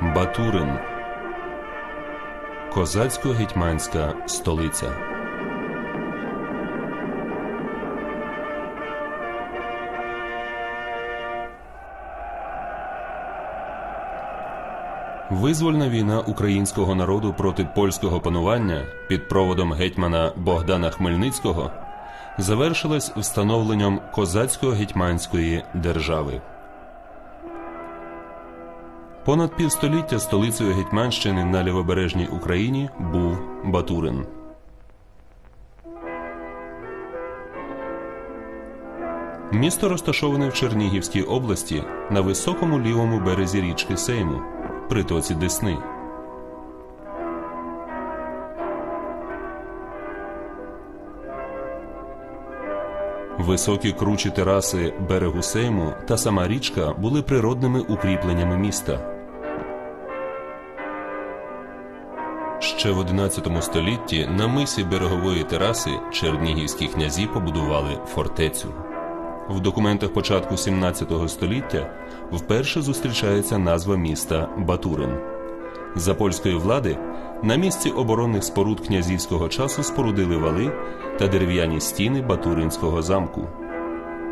Батурин Козацько-гетьманська столиця. Визвольна війна українського народу проти польського панування під проводом гетьмана Богдана Хмельницького завершилась встановленням козацько-гетьманської держави. Понад півстоліття столицею Гетьманщини на лівобережній Україні був Батурин. Місто розташоване в Чернігівській області на високому лівому березі річки Сейму, притоці Десни. Високі кручі тераси берегу Сейму та сама річка були природними укріпленнями міста. Ще в XI столітті на мисі берегової тераси чернігівські князі побудували фортецю. В документах початку XVII століття вперше зустрічається назва міста Батурин. За польської влади на місці оборонних споруд князівського часу спорудили вали та дерев'яні стіни Батуринського замку.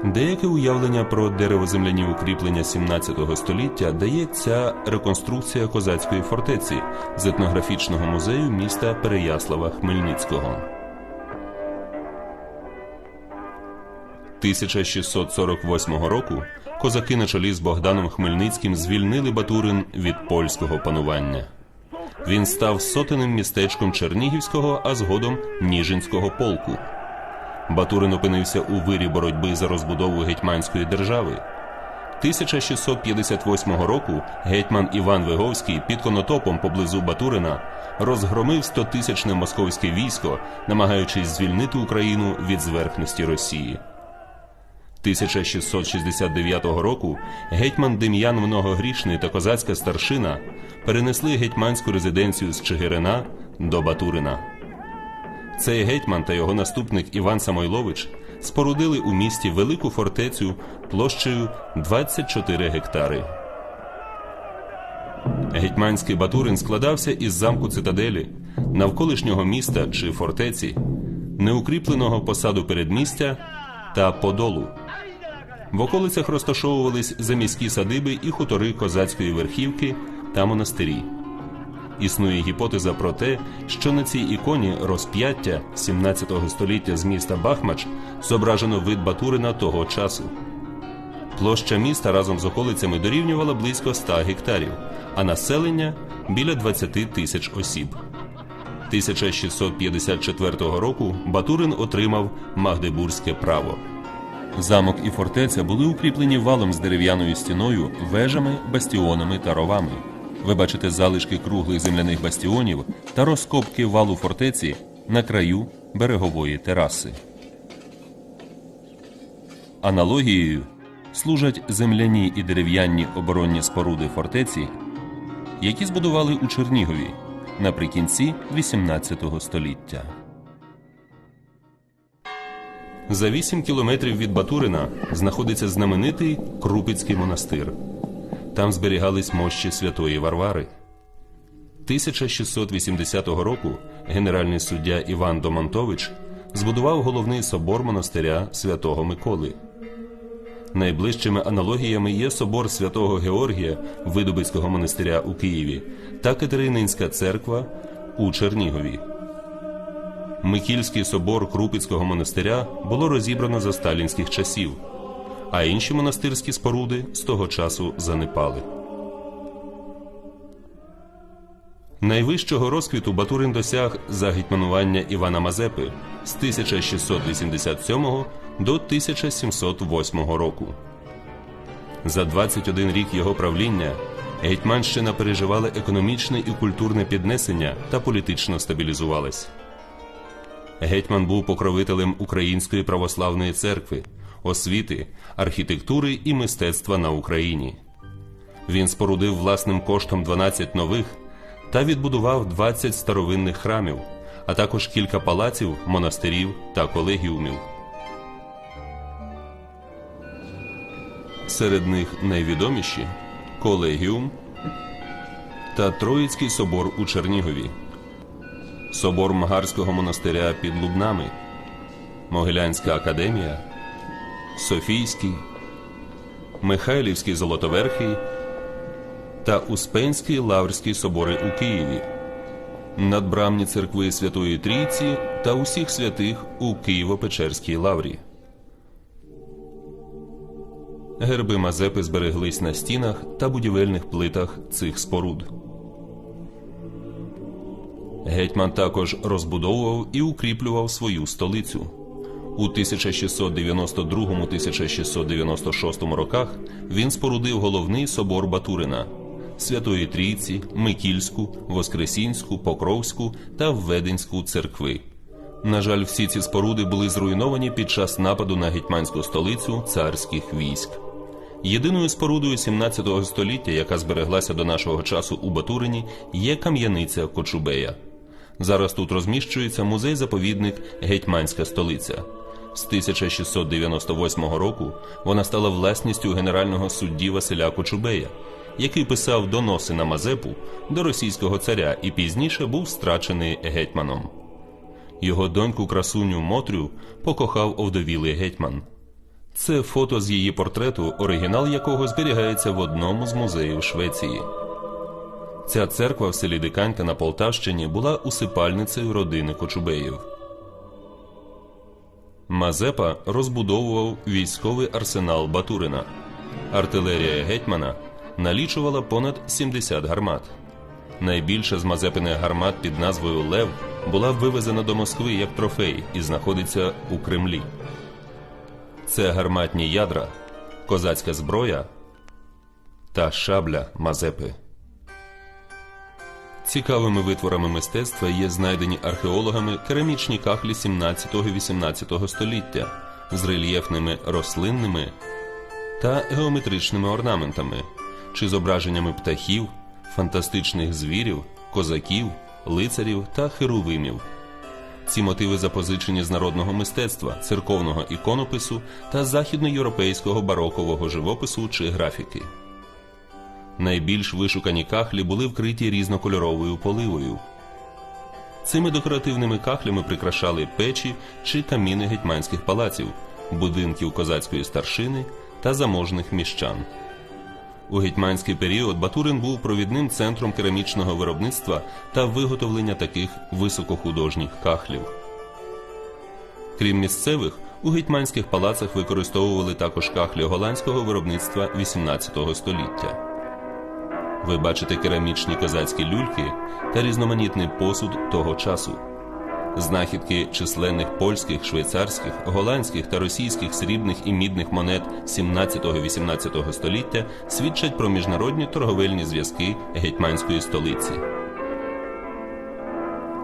Деяке уявлення про деревоземляні укріплення 17 століття дає ця реконструкція козацької фортеці з етнографічного музею міста Переяслава Хмельницького. 1648 року козаки на чолі з Богданом Хмельницьким звільнили Батурин від польського панування. Він став сотеним містечком Чернігівського, а згодом Ніжинського полку. Батурин опинився у вирі боротьби за розбудову гетьманської держави. 1658 року гетьман Іван Виговський під конотопом поблизу Батурина розгромив стотисячне московське військо, намагаючись звільнити Україну від зверхності Росії. 1669 року гетьман Дем'ян Многогрішний та козацька старшина перенесли гетьманську резиденцію з Чигирина до Батурина. Цей гетьман та його наступник Іван Самойлович спорудили у місті велику фортецю площею 24 гектари. Гетьманський Батурин складався із замку цитаделі, навколишнього міста чи фортеці, неукріпленого посаду передмістя та подолу. В околицях розташовувались заміські садиби і хутори козацької верхівки та монастирі. Існує гіпотеза про те, що на цій іконі розп'яття 17 століття з міста Бахмач зображено вид Батурина того часу. Площа міста разом з околицями дорівнювала близько 100 гектарів, а населення біля 20 тисяч осіб. 1654 року Батурин отримав Магдебурзьке право. Замок і фортеця були укріплені валом з дерев'яною стіною, вежами, бастіонами та ровами. Ви бачите залишки круглих земляних бастіонів та розкопки валу фортеці на краю берегової тераси. Аналогією служать земляні і дерев'яні оборонні споруди фортеці, які збудували у Чернігові наприкінці XVIII століття. За 8 кілометрів від Батурина знаходиться знаменитий Крупицький монастир. Там зберігались мощі святої Варвари. 1680 року генеральний суддя Іван Домонтович збудував головний собор монастиря святого Миколи. Найближчими аналогіями є собор святого Георгія Видобицького монастиря у Києві та Катерининська церква у Чернігові. Микільський собор Крупицького монастиря було розібрано за сталінських часів а інші монастирські споруди з того часу занепали. Найвищого розквіту Батурин досяг за гетьманування Івана Мазепи з 1687 до 1708 року. За 21 рік його правління Гетьманщина переживала економічне і культурне піднесення та політично стабілізувалась. Гетьман був покровителем Української православної церкви освіти, архітектури і мистецтва на Україні. Він спорудив власним коштом 12 нових та відбудував 20 старовинних храмів, а також кілька палаців, монастирів та колегіумів. Серед них найвідоміші колегіум, та Троїцький собор у Чернігові, собор Магарського монастиря під Лубнами, Могилянська академія, Софійський, Михайлівський Золотоверхий та Успенський Лаврський собори у Києві, надбрамні церкви Святої Трійці та усіх святих у Києво-Печерській лаврі. Герби Мазепи збереглись на стінах та будівельних плитах цих споруд. Гетьман також розбудовував і укріплював свою столицю. У 1692-1696 роках він спорудив головний собор Батурина, Святої Трійці, Микільську, Воскресінську, Покровську та Введенську церкви. На жаль, всі ці споруди були зруйновані під час нападу на гетьманську столицю царських військ. Єдиною спорудою 17 століття, яка збереглася до нашого часу у Батурині, є кам'яниця Кочубея. Зараз тут розміщується музей-заповідник Гетьманська столиця. З 1698 року вона стала власністю генерального судді Василя Кочубея, який писав доноси на Мазепу до російського царя і пізніше був страчений гетьманом. Його доньку красуню Мотрю покохав овдовілий гетьман. Це фото з її портрету, оригінал якого зберігається в одному з музеїв Швеції. Ця церква в селі Диканька на Полтавщині була усипальницею родини Кочубеїв. Мазепа розбудовував військовий арсенал Батурина. Артилерія гетьмана налічувала понад 70 гармат. Найбільша з Мазепиних гармат під назвою Лев була вивезена до Москви як трофей і знаходиться у Кремлі. Це гарматні ядра, козацька зброя та шабля Мазепи. Цікавими витворами мистецтва є знайдені археологами керамічні кахлі 17-18 століття з рельєфними рослинними та геометричними орнаментами чи зображеннями птахів, фантастичних звірів, козаків, лицарів та херувимів. Ці мотиви запозичені з народного мистецтва, церковного іконопису та західноєвропейського барокового живопису чи графіки. Найбільш вишукані кахлі були вкриті різнокольоровою поливою. Цими декоративними кахлями прикрашали печі чи каміни гетьманських палаців, будинків козацької старшини та заможних міщан. У гетьманський період Батурин був провідним центром керамічного виробництва та виготовлення таких високохудожніх кахлів. Крім місцевих, у гетьманських палацах використовували також кахлі голландського виробництва XVIII століття. Ви бачите керамічні козацькі люльки та різноманітний посуд того часу. Знахідки численних польських, швейцарських, голландських та російських срібних і мідних монет 17-18 століття свідчать про міжнародні торговельні зв'язки гетьманської столиці.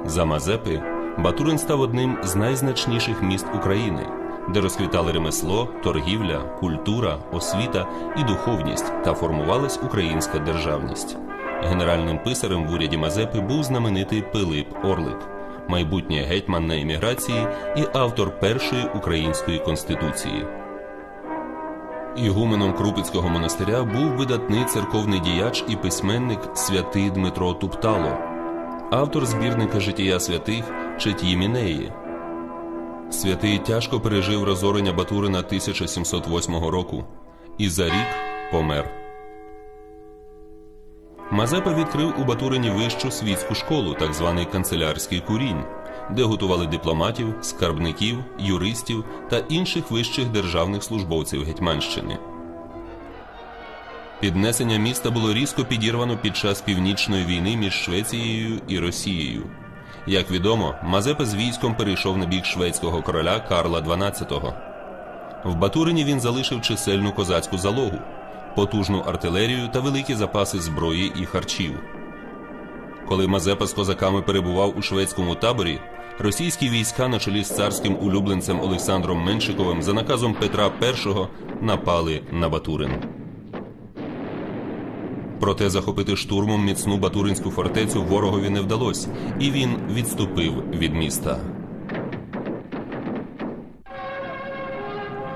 За Мазепи Батурин став одним з найзначніших міст України, де розквітали ремесло, торгівля, культура, освіта і духовність та формувалась українська державність. Генеральним писарем в уряді Мазепи був знаменитий Пилип Орлик майбутній гетьман на еміграції і автор першої української конституції. Ігуменом Крупицького монастиря був видатний церковний діяч і письменник святий Дмитро Туптало, автор збірника життя святих Чет'ємінеї. Святий тяжко пережив розорення Батурина 1708 року і за рік помер. Мазепа відкрив у Батурині вищу світську школу, так званий канцелярський курінь, де готували дипломатів, скарбників, юристів та інших вищих державних службовців Гетьманщини. Піднесення міста було різко підірвано під час північної війни між Швецією і Росією. Як відомо, Мазепа з військом перейшов на бік шведського короля Карла XII. В Батурині він залишив чисельну козацьку залогу потужну артилерію та великі запаси зброї і харчів. Коли Мазепа з козаками перебував у шведському таборі, російські війська на чолі з царським улюбленцем Олександром Меншиковим за наказом Петра І напали на Батурин. Проте захопити штурмом міцну Батуринську фортецю ворогові не вдалося, і він відступив від міста.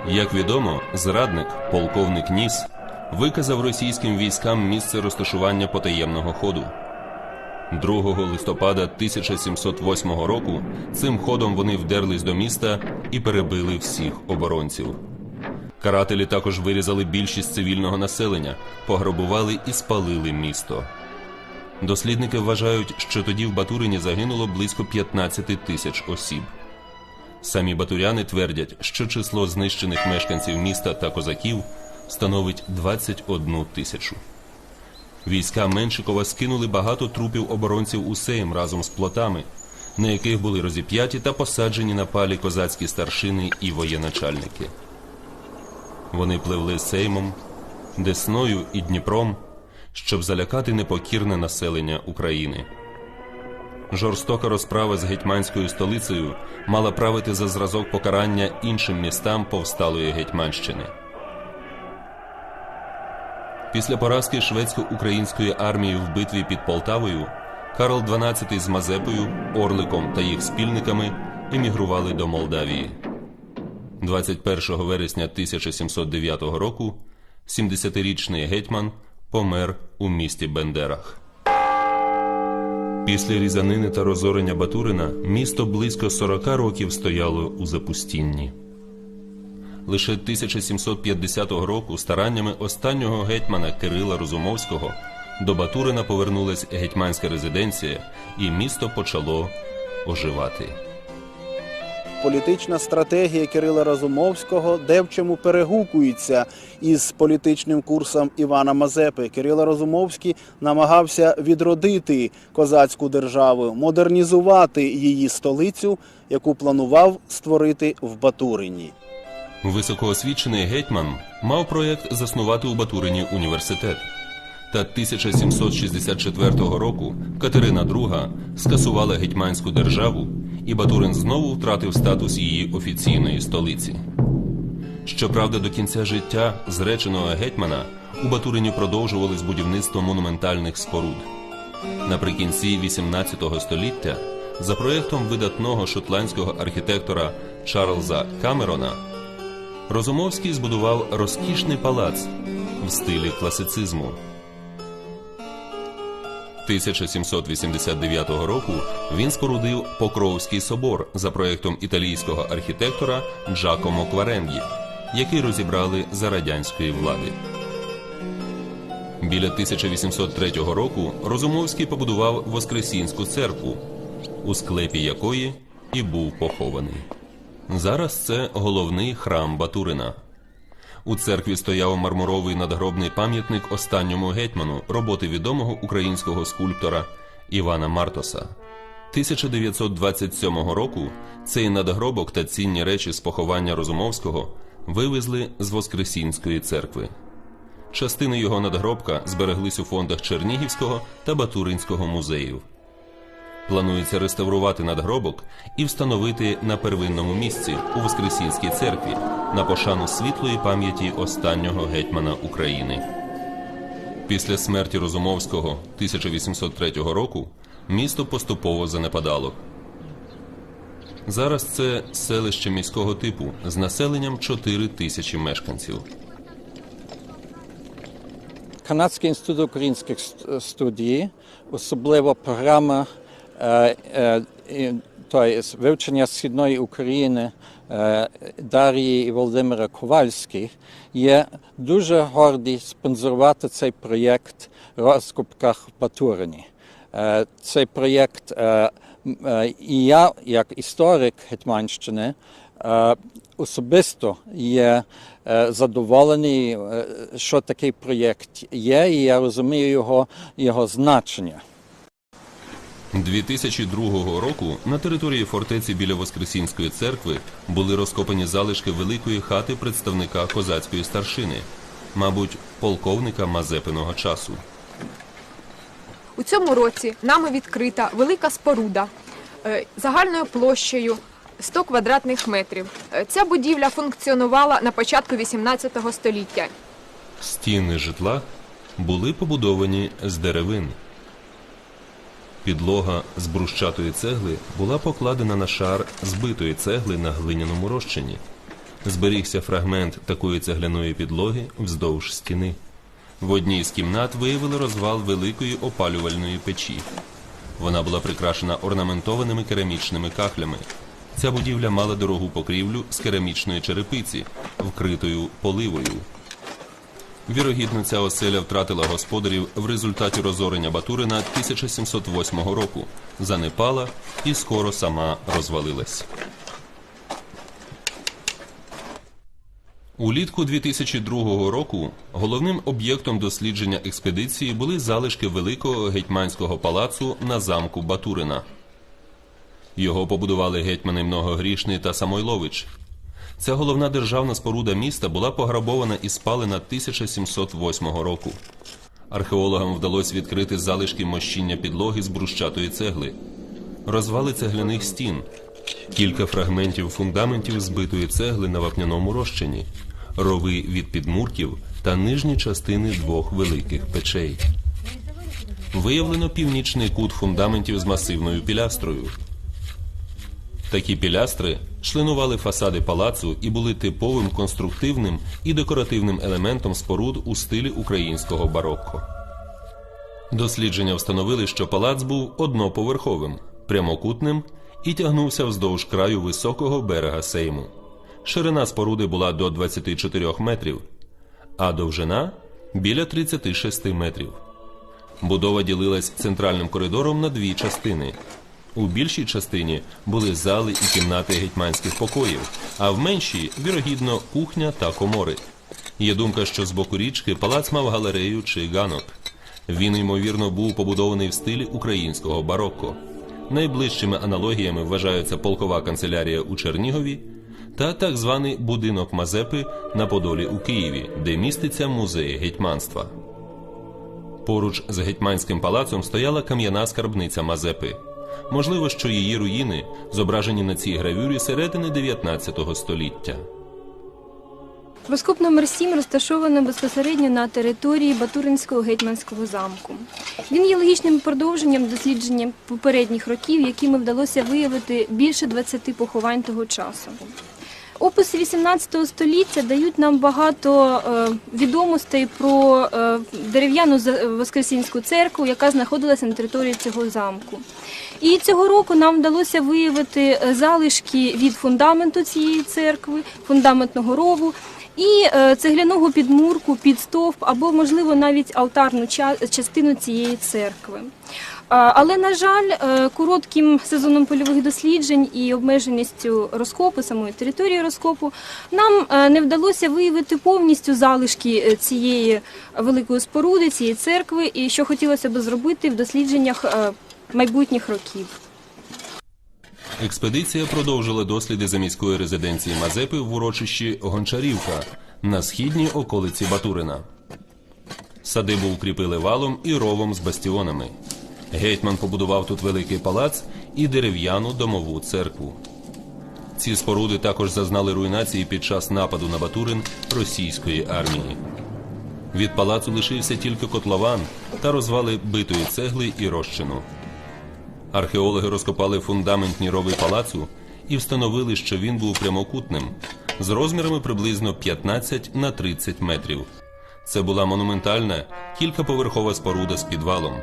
Як відомо, зрадник, полковник Ніс виказав російським військам місце розташування потаємного ходу. 2 листопада 1708 року цим ходом вони вдерлись до міста і перебили всіх оборонців. Карателі також вирізали більшість цивільного населення, пограбували і спалили місто. Дослідники вважають, що тоді в Батурині загинуло близько 15 тисяч осіб. Самі батуряни твердять, що число знищених мешканців міста та козаків становить 21 тисячу. Війська Меншикова скинули багато трупів оборонців у Сейм разом з плотами, на яких були розіп'яті та посаджені на палі козацькі старшини і воєначальники. Вони пливли Сеймом, Десною і Дніпром, щоб залякати непокірне населення України. Жорстока розправа з гетьманською столицею мала правити за зразок покарання іншим містам повсталої Гетьманщини. Після поразки шведсько-української армії в битві під Полтавою Карл XII з Мазепою, Орликом та їх спільниками емігрували до Молдавії. 21 вересня 1709 року 70-річний гетьман помер у місті Бендерах. Після різанини та розорення Батурина місто близько 40 років стояло у запустінні. Лише 1750 року стараннями останнього гетьмана Кирила Розумовського до Батурина повернулась гетьманська резиденція, і місто почало оживати. Політична стратегія Кирила Разумовського де в чому перегукується із політичним курсом Івана Мазепи. Кирило Разумовський намагався відродити козацьку державу, модернізувати її столицю, яку планував створити в Батурині. Високоосвічений гетьман мав проєкт заснувати у Батурині університет. Та 1764 року Катерина II скасувала гетьманську державу, і Батурин знову втратив статус її офіційної столиці. Щоправда, до кінця життя зреченого гетьмана у Батурині продовжували з будівництво монументальних споруд. Наприкінці XVIII століття, за проєктом видатного шотландського архітектора Чарльза Камерона, Розумовський збудував розкішний палац в стилі класицизму. 1789 року він спорудив Покровський собор за проєктом італійського архітектора Джакомо Кваренгі, який розібрали за радянської влади. Біля 1803 року Розумовський побудував Воскресінську церкву, у склепі якої і був похований. Зараз це головний храм Батурина. У церкві стояв мармуровий надгробний пам'ятник останньому гетьману роботи відомого українського скульптора Івана Мартоса. 1927 року цей надгробок та цінні речі з поховання Розумовського вивезли з Воскресінської церкви. Частини його надгробка збереглись у фондах Чернігівського та Батуринського музеїв. Планується реставрувати надгробок і встановити на первинному місці у Воскресінській церкві на пошану світлої пам'яті останнього гетьмана України. Після смерті Розумовського 1803 року місто поступово занепадало. Зараз це селище міського типу з населенням 4 тисячі мешканців. Канадський інститут українських студій, особливо програма е, е, той, з вивчення східної України е, Дар'ї і Володимира Ковальських, є дуже горді спонсорувати цей проєкт в розкопках в Батурині. Цей проєкт і я, як історик Гетьманщини, особисто є задоволений, що такий проєкт є, і я розумію його, його значення. 2002 року на території фортеці біля Воскресінської церкви були розкопані залишки великої хати представника козацької старшини, мабуть, полковника Мазепиного часу. У цьому році нами відкрита велика споруда е, загальною площею 100 квадратних метрів. Е, Ця будівля функціонувала на початку 18 століття. Стіни житла були побудовані з деревин. Підлога з брущатої цегли була покладена на шар збитої цегли на глиняному розчині. Зберігся фрагмент такої цегляної підлоги вздовж стіни. В одній з кімнат виявили розвал великої опалювальної печі. Вона була прикрашена орнаментованими керамічними кахлями. Ця будівля мала дорогу покрівлю з керамічної черепиці, вкритою поливою. Вірогідно, ця оселя втратила господарів в результаті розорення Батурина 1708 року, занепала і скоро сама розвалилась. Улітку 2002 року головним об'єктом дослідження експедиції були залишки великого гетьманського палацу на замку Батурина. Його побудували гетьмани Многогрішний та Самойлович. Ця головна державна споруда міста була пограбована і спалена 1708 року. Археологам вдалося відкрити залишки мощіння підлоги з брущатої цегли, розвали цегляних стін, кілька фрагментів фундаментів збитої цегли на вапняному розчині, рови від підмурків та нижні частини двох великих печей. Виявлено північний кут фундаментів з масивною пілястрою. Такі пілястри членували фасади палацу і були типовим конструктивним і декоративним елементом споруд у стилі українського барокко. Дослідження встановили, що палац був одноповерховим, прямокутним і тягнувся вздовж краю високого берега Сейму. Ширина споруди була до 24 метрів, а довжина біля 36 метрів. Будова ділилась центральним коридором на дві частини. У більшій частині були зали і кімнати гетьманських покоїв, а в меншій, вірогідно, кухня та комори. Є думка, що з боку річки палац мав галерею чи ганок. Він, ймовірно, був побудований в стилі українського барокко. Найближчими аналогіями вважаються полкова канцелярія у Чернігові та так званий будинок Мазепи на Подолі у Києві, де міститься музей гетьманства. Поруч з гетьманським палацом стояла кам'яна скарбниця Мазепи. Можливо, що її руїни зображені на цій гравюрі середини 19 століття. Розкоп номер 7 розташовано безпосередньо на території Батуринського гетьманського замку. Він є логічним продовженням дослідження попередніх років, якими вдалося виявити більше 20 поховань того часу. Описи 18 століття дають нам багато е, відомостей про е, дерев'яну Воскресінську церкву, яка знаходилася на території цього замку. І цього року нам вдалося виявити е, залишки від фундаменту цієї церкви, фундаментного рову. І е, цегляного підмурку під стовп або, можливо, навіть алтарну ча- частину цієї церкви. Але, на жаль, е, коротким сезоном польових досліджень і обмеженістю розкопу, самої території розкопу, нам не вдалося виявити повністю залишки цієї великої споруди, цієї церкви, і що хотілося би зробити в дослідженнях майбутніх років. Експедиція продовжила досліди за міської резиденції Мазепи в урочищі Гончарівка на східній околиці Батурина. Садибу укріпили валом і ровом з бастіонами. Гетьман побудував тут великий палац і дерев'яну домову церкву. Ці споруди також зазнали руйнації під час нападу на Батурин російської армії. Від палацу лишився тільки котлован та розвали битої цегли і розчину. Археологи розкопали фундаментні рови палацу і встановили, що він був прямокутним з розмірами приблизно 15 на 30 метрів. Це була монументальна кількаповерхова споруда з підвалом.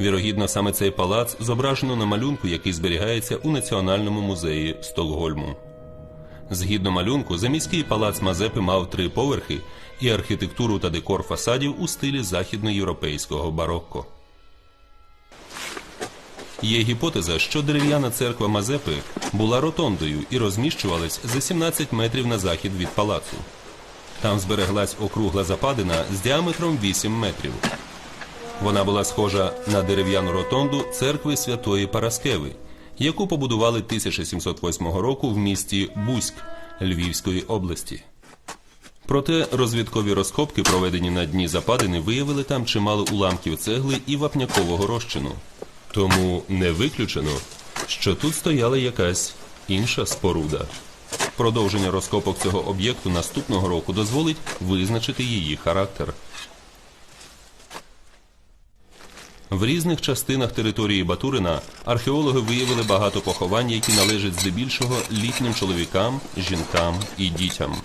Вірогідно, саме цей палац зображено на малюнку, який зберігається у Національному музеї Стокгольму. Згідно малюнку, заміський палац Мазепи мав три поверхи і архітектуру та декор фасадів у стилі західноєвропейського барокко. Є гіпотеза, що дерев'яна церква Мазепи була ротондою і розміщувалась за 17 метрів на захід від палацу. Там збереглась округла западина з діаметром 8 метрів. Вона була схожа на дерев'яну ротонду церкви Святої Параскеви, яку побудували 1708 року в місті Бузьк Львівської області. Проте розвідкові розкопки, проведені на дні западини, виявили там чимало уламків цегли і вапнякового розчину. Тому не виключено, що тут стояла якась інша споруда. Продовження розкопок цього об'єкту наступного року дозволить визначити її характер. В різних частинах території Батурина археологи виявили багато поховань, які належать здебільшого літнім чоловікам, жінкам і дітям.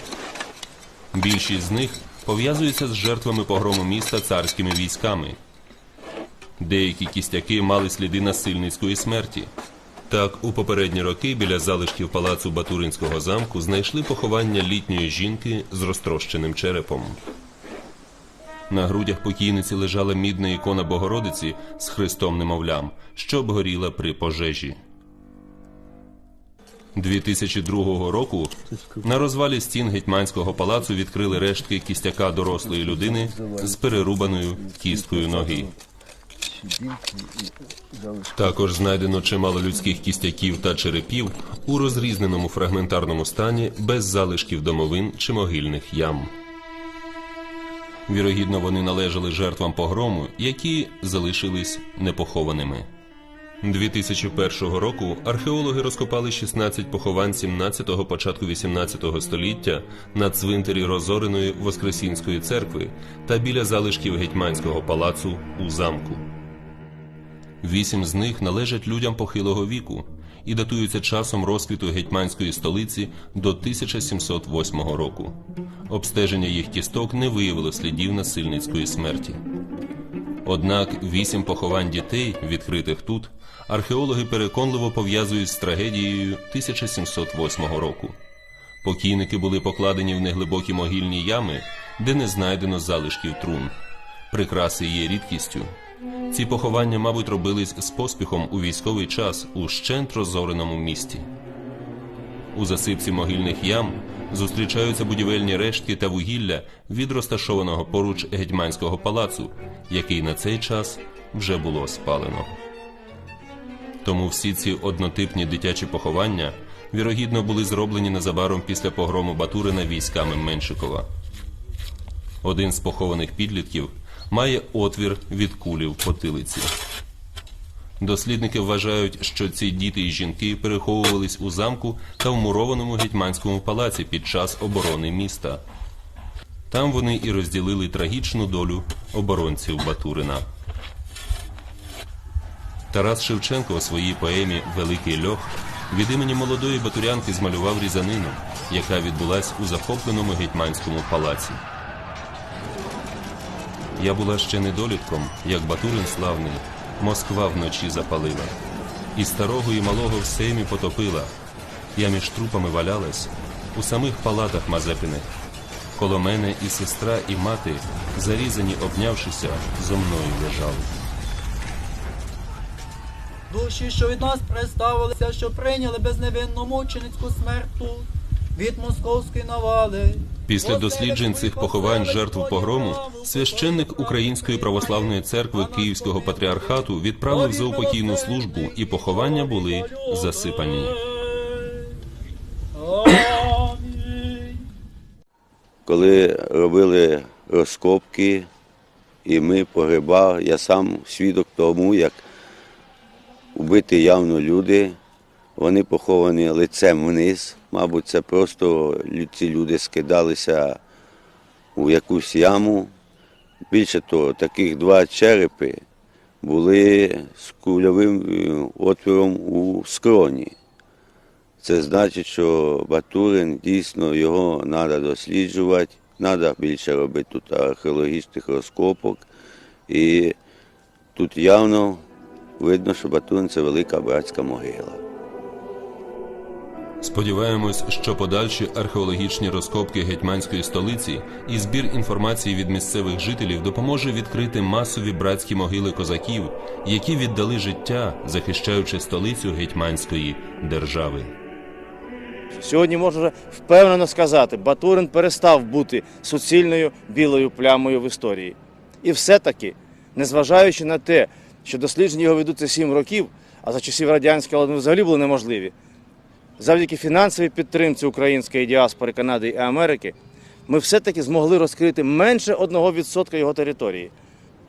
Більшість з них пов'язується з жертвами погрому міста царськими військами. Деякі кістяки мали сліди насильницької смерті. Так, у попередні роки біля залишків палацу Батуринського замку знайшли поховання літньої жінки з розтрощеним черепом. На грудях покійниці лежала мідна ікона Богородиці з Христом немовлям, що обгоріла при пожежі. 2002 року на розвалі стін гетьманського палацу відкрили рештки кістяка дорослої людини з перерубаною кісткою ноги. Також знайдено чимало людських кістяків та черепів у розрізненому фрагментарному стані без залишків домовин чи могильних ям. Вірогідно, вони належали жертвам погрому, які залишились непохованими. 2001 року археологи розкопали 16 поховань 17-го початку 18 століття на цвинтарі розореної Воскресінської церкви та біля залишків гетьманського палацу у замку. Вісім з них належать людям похилого віку і датуються часом розквіту гетьманської столиці до 1708 року. Обстеження їх кісток не виявило слідів насильницької смерті. Однак вісім поховань дітей, відкритих тут, археологи переконливо пов'язують з трагедією 1708 року. Покійники були покладені в неглибокі могильні ями, де не знайдено залишків трун. Прикраси є рідкістю. Ці поховання, мабуть, робились з поспіхом у військовий час у щент розореному місті. У засипці могильних ям зустрічаються будівельні рештки та вугілля від розташованого поруч гетьманського палацу, який на цей час вже було спалено. Тому всі ці однотипні дитячі поховання вірогідно були зроблені незабаром після погрому Батурина військами Меншикова. Один з похованих підлітків має отвір від кулі в потилиці. Дослідники вважають, що ці діти і жінки переховувались у замку та вмурованому гетьманському палаці під час оборони міста. Там вони і розділили трагічну долю оборонців Батурина. Тарас Шевченко у своїй поемі Великий льох від імені молодої батурянки змалював різанину, яка відбулась у захопленому гетьманському палаці. Я була ще недолітком, як Батурин славний, Москва вночі запалила, і старого, і малого в сеймі потопила. Я між трупами валялась у самих палатах Мазепиних. Коло мене і сестра, і мати, зарізані, обнявшися, зо мною лежали. Душі, що від нас представилися, що прийняли безневинну мученицьку смерть від московської навали. Після досліджень цих поховань жертв погрому священник Української православної церкви Київського патріархату відправив за упокійну службу, і поховання були засипані. Коли робили розкопки, і ми погребали, я сам свідок тому, як вбиті явно люди, вони поховані лицем вниз. Мабуть, це просто ці люди скидалися у якусь яму. Більше того, таких два черепи були з кульовим е, отвором у скроні. Це значить, що Батурин дійсно його треба досліджувати, треба більше робити тут археологічних розкопок. І тут явно видно, що Батурин це велика братська могила. Сподіваємось, що подальші археологічні розкопки гетьманської столиці і збір інформації від місцевих жителів допоможе відкрити масові братські могили козаків, які віддали життя, захищаючи столицю гетьманської держави. Сьогодні можна впевнено сказати, Батурин перестав бути суцільною білою плямою в історії. І все-таки, незважаючи на те, що дослідження його ведуться сім років, а за часів радянської вони взагалі були неможливі, завдяки фінансовій підтримці української діаспори Канади і Америки, ми все-таки змогли розкрити менше 1% його території.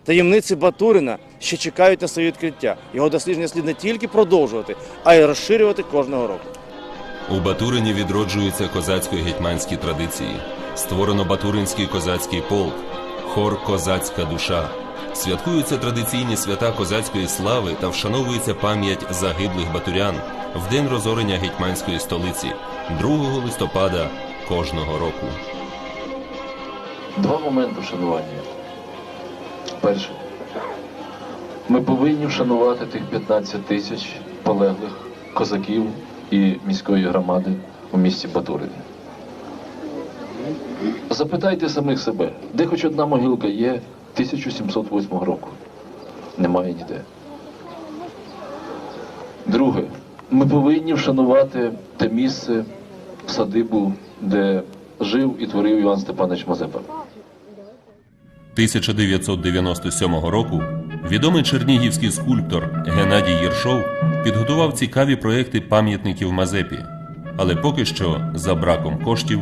Таємниці Батурина ще чекають на своє відкриття. Його дослідження слід не тільки продовжувати, а й розширювати кожного року. У Батурині відроджуються козацько-гетьманські традиції. Створено Батуринський козацький полк, хор Козацька душа. Святкуються традиційні свята козацької слави та вшановується пам'ять загиблих батурян в день розорення гетьманської столиці 2 листопада кожного року. Два моменти вшанування. Перше. Ми повинні вшанувати тих 15 тисяч полеглих козаків і міської громади у місті Батурині. Запитайте самих себе, де хоч одна могилка є 1708 року. Немає ніде. Друге, ми повинні вшанувати те місце, садибу, де жив і творив Іван Степанович Мазепа. 1997 року відомий чернігівський скульптор Геннадій Єршов підготував цікаві проекти пам'ятників Мазепі, але поки що, за браком коштів,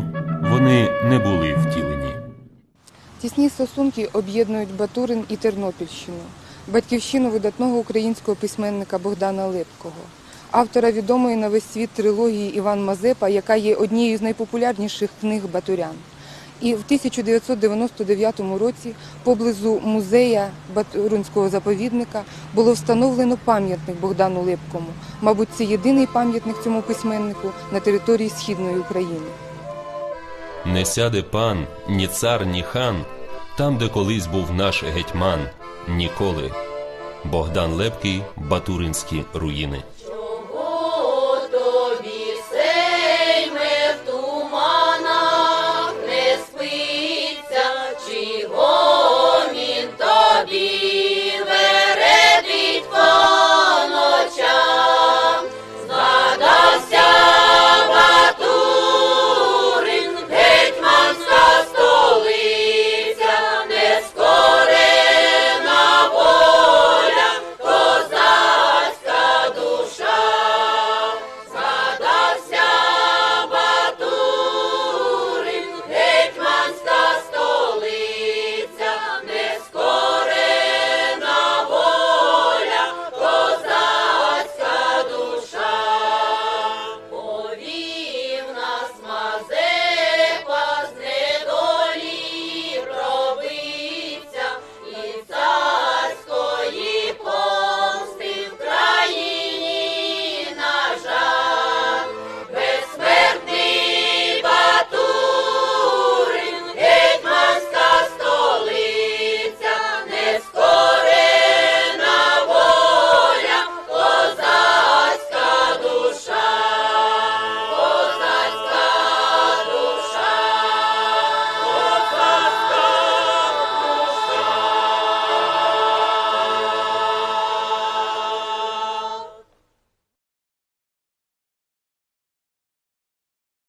вони не були втілені. Тісні стосунки об'єднують Батурин і Тернопільщину, батьківщину видатного українського письменника Богдана Лепкого, автора відомої на весь світ трилогії Іван Мазепа, яка є однією з найпопулярніших книг Батурян. І в 1999 році поблизу музея Батуринського заповідника було встановлено пам'ятник Богдану Лепкому. Мабуть, це єдиний пам'ятник цьому письменнику на території Східної України. Не сяде пан, ні цар, ні хан, там, де колись був наш гетьман, ніколи. Богдан Лепкий, Батуринські руїни.